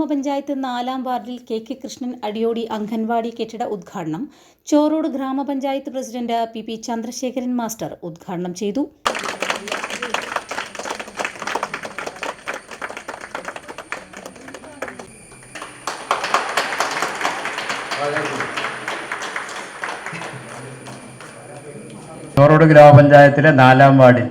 ഗ്രാമപഞ്ചായത്ത് നാലാം വാർഡിൽ കെ കെ കൃഷ്ണൻ അടിയോടി അംഗൻവാടി കെട്ടിട ഉദ്ഘാടനം. ചോറോട് ഗ്രാമപഞ്ചായത്ത് president P P Chandrasekharan master ഉദ്ഘാടനം ചെയ്തു. ചോറോട് ഗ്രാമപഞ്ചായത്തിലെ നാലാം വാർഡിൽ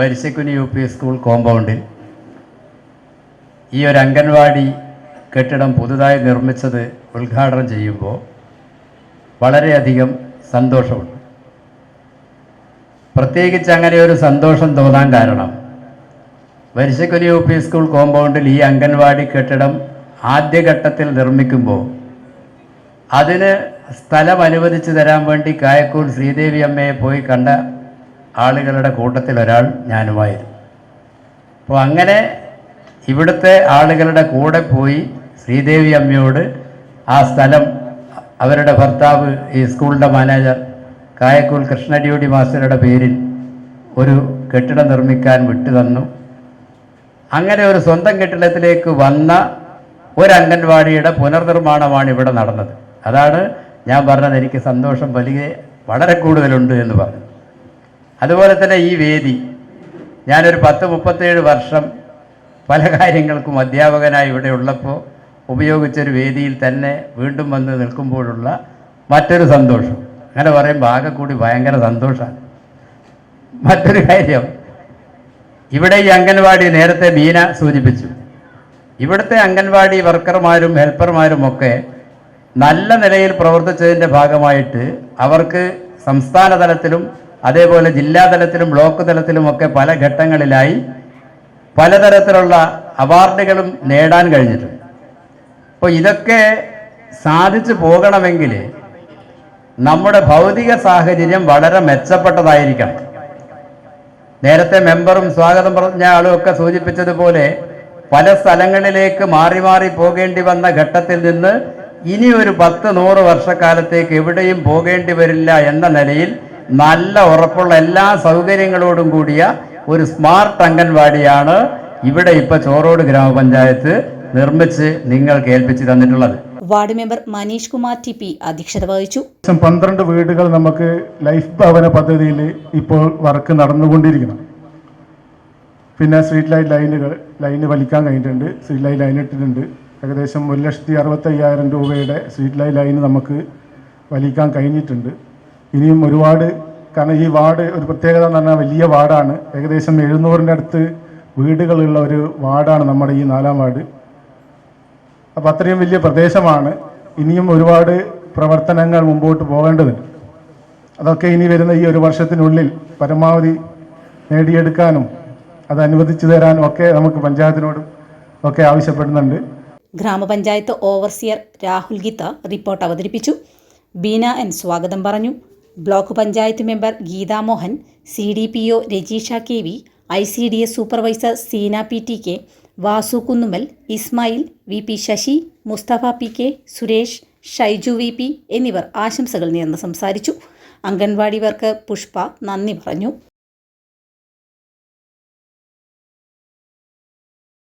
വരിശക്കുനി യു പി സ്കൂൾ കോമ്പൗണ്ടിൽ ഈ ഒരു അംഗൻവാടി കെട്ടിടം പുതുതായി നിർമ്മിച്ചത് ഉദ്ഘാടനം ചെയ്യുമ്പോൾ വളരെയധികം സന്തോഷമുണ്ട്. പ്രത്യേകിച്ച് അങ്ങനെ ഒരു സന്തോഷം തോന്നാൻ കാരണം വരിശക്കുനി യു പി സ്കൂൾ കോമ്പൗണ്ടിൽ ഈ അംഗൻവാടി കെട്ടിടം ആദ്യഘട്ടത്തിൽ നിർമ്മിക്കുമ്പോൾ അതിന് സ്ഥലം അനുവദിച്ചു തരാൻ വേണ്ടി കായക്കൂൾ ശ്രീദേവി അമ്മയെ പോയി കണ്ട ആളുകളുടെ കൂട്ടത്തിൽ ഒരാൾ ഞാനുമായിരുന്നു. അപ്പോൾ അങ്ങനെ ഇവിടുത്തെ ആളുകളുടെ കൂടെ പോയി ശ്രീദേവി അമ്മയോട് ആ സ്ഥലം അവരുടെ ഭർത്താവ് ഈ സ്കൂളിന്റെ മാനേജർ കായക്കൂൽ കൃഷ്ണഡ്യൂടി മാസ്റ്ററുടെ പേരിൽ ഒരു കെട്ടിടം നിർമ്മിക്കാൻ വിട്ടു തന്നു. അങ്ങനെ ഒരു സ്വന്തം കെട്ടിടത്തിലേക്ക് വന്ന ഒരു അംഗൻവാടിയുടെ പുനർനിർമ്മാണമാണ് ഇവിടെ നടന്നത്. അതാണ് ഞാൻ പറഞ്ഞത് എനിക്ക് സന്തോഷം വലിയ വളരെ കൂടുതലുണ്ട് എന്ന് പറഞ്ഞു. അതുപോലെ തന്നെ ഈ വേദി ഞാനൊരു പത്ത് മുപ്പത്തേഴ് വർഷം പല കാര്യങ്ങൾക്കും അധ്യാപകനായി ഇവിടെ ഉള്ളപ്പോൾ ഉപയോഗിച്ചൊരു വേദിയിൽ തന്നെ വീണ്ടും വന്ന് നിൽക്കുമ്പോഴുള്ള മറ്റൊരു സന്തോഷം. അങ്ങനെ പറയുമ്പോൾ ആകെ കൂടി ഭയങ്കര സന്തോഷമാണ് മറ്റൊരു കാര്യം ഇവിടെ ഈ അംഗൻവാടി നേരത്തെ മീന സൂചിപ്പിച്ചു. ഇവിടുത്തെ അംഗൻവാടി വർക്കർമാരും ഹെൽപ്പർമാരും ഒക്കെ നല്ല നിലയിൽ പ്രവർത്തിച്ചതിന്റെ ഭാഗമായിട്ട് അവർക്ക് സംസ്ഥാന തലത്തിലും അതേപോലെ ജില്ലാ തലത്തിലും ബ്ലോക്ക് തലത്തിലുമൊക്കെ പല ഘട്ടങ്ങളിലായി പലതരത്തിലുള്ള അവാർഡുകളും നേടാൻ കഴിഞ്ഞിട്ടുണ്ട്. അപ്പോൾ ഇതൊക്കെ സാധിച്ചു പോകണമെങ്കിൽ നമ്മുടെ ഭൗതിക സാഹചര്യം വളരെ മെച്ചപ്പെട്ടതായിരിക്കണം. നേരത്തെ മെമ്പറും സ്വാഗതം പറഞ്ഞ ആളും ഒക്കെ സൂചിപ്പിച്ചതുപോലെ പല സ്ഥലങ്ങളിലേക്ക് മാറി മാറി പോകേണ്ടി വന്ന ഘട്ടത്തിൽ നിന്ന് ഇനി ഒരു പത്ത് നൂറ് വർഷക്കാലത്തേക്ക് എവിടെയും പോകേണ്ടി വരില്ല എന്ന നിലയിൽ നല്ല ഉറപ്പുള്ള എല്ലാ സൗകര്യങ്ങളോടും കൂടിയ ഒരു സ്മാർട്ട് അംഗൻവാടിയാണ് ഇവിടെ ഇപ്പൊ ചോറോട് ഗ്രാമപഞ്ചായത്ത് നിർമ്മിച്ച് നിങ്ങൾക്ക് ഏൽപ്പിച്ചു തന്നിട്ടുള്ളത്. Ward member Maneesh Kumar T P അധ്യക്ഷത വഹിച്ചു. പന്ത്രണ്ട് വീടുകൾ നമുക്ക് ലൈഫ് ഭവന പദ്ധതിയിൽ ഇപ്പോൾ വർക്ക് നടന്നുകൊണ്ടിരിക്കണം പിന്നെ സ്ട്രീറ്റ് ലൈറ്റ് ലൈനുകൾ ലൈന് വലിക്കാൻ കഴിഞ്ഞിട്ടുണ്ട്. സ്ട്രീറ്റ് ലൈറ്റ് ലൈൻ ഇട്ടിട്ടുണ്ട്. ഏകദേശം ഒരു ലക്ഷത്തി അറുപത്തി അയ്യായിരം രൂപയുടെ സ്ട്രീറ്റ് ലൈറ്റ് ലൈന് നമുക്ക് വലിക്കാൻ കഴിഞ്ഞിട്ടുണ്ട്. ഇനിയും ഒരുപാട് കാരണം ഈ വാർഡ് ഒരു പ്രത്യേകത എന്ന് പറഞ്ഞാൽ വലിയ വാർഡാണ്. ഏകദേശം എഴുന്നൂറിന്റെ അടുത്ത് വീടുകളുള്ള ഒരു വാർഡാണ് നമ്മുടെ ഈ നാലാം വാർഡ്. അപ്പോൾ അത്രയും വലിയ പ്രദേശമാണ്. ഇനിയും ഒരുപാട് പ്രവർത്തനങ്ങൾ മുമ്പോട്ട് പോകേണ്ടതുണ്ട്. അതൊക്കെ ഇനി വരുന്ന ഈ ഒരു വർഷത്തിനുള്ളിൽ പരമാവധി നേടിയെടുക്കാനും അത് അനുവദിച്ചു തരാനും ഒക്കെ നമുക്ക് പഞ്ചായത്തിനോടും ഒക്കെ ആവശ്യപ്പെടുന്നുണ്ട്. ഗ്രാമപഞ്ചായത്ത് ഓവർസിയർ രാഹുൽ ഗീത റിപ്പോർട്ട് അവതരിപ്പിച്ചു. ബീന എൻ സ്വാഗതം പറഞ്ഞു. Block panchayat member Geethamohan C D P O Rajeesha K V I C D S supervisor Seena P T K Vasu Kunnummal Ismail V P Sasi Mustafa P K Suresh Shyju V P എന്നിവർ ആശംസകൾ നേർന്ന് സംസാരിച്ചു. Anganwadi worker Pushpa നന്ദി പറഞ്ഞു.